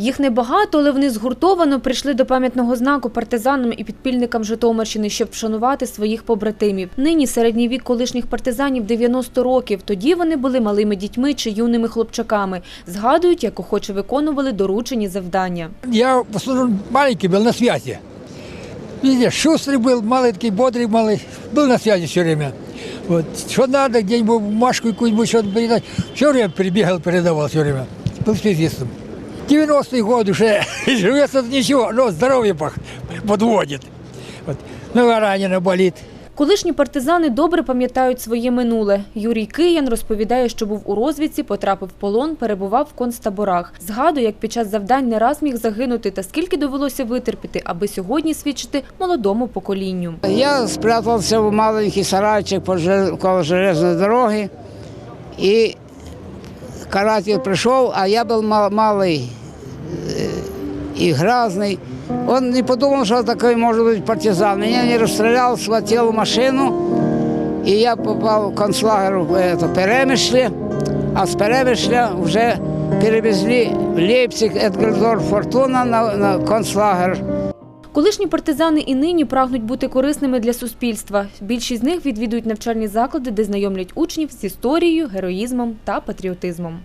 Їх небагато, але вони згуртовано прийшли до пам'ятного знаку партизанам і підпільникам Житомирщини, щоб вшанувати своїх побратимів. Нині середній вік колишніх партизанів 90 років. Тоді вони були малими дітьми чи юними хлопчаками. Згадують, як охоче виконували доручені завдання. Я в основном маленький был на связи. Видите, шустрый был, малый такой, бодрый малый. Был на связи все время. Вот. Что надо, где-нибудь бумажку какую-нибудь что-то передать. Все время прибегал, передавал все время. Был связистом. 90-й год уже живется ничего, но здоровье подводит. Вот. Нога ранена, болит. Колишні партизани добре пам'ятають своє минуле. Юрій Киян розповідає, що був у розвідці, потрапив в полон, перебував в концтаборах. Згадує, як під час завдань не раз міг загинути та скільки довелося витерпіти, аби сьогодні свідчити молодому поколінню. Я спрятался в маленький сарайчик под жел- около дороги. И каратель пришел, а я был ма- малый э, и грязный. Он не подумал, что такой может быть партизан. Меня не расстрелял, схватил машину. И я попал в концлагерь в это, Перемишле. А с Перемишля уже перевезли в Лейпциг, Эдгардор Фортуна на, на концлагерь. Колишні партизани і нині прагнуть бути корисними для суспільства. Більшість з них відвідують навчальні заклади, де знайомлять учнів з історією, героїзмом та патріотизмом.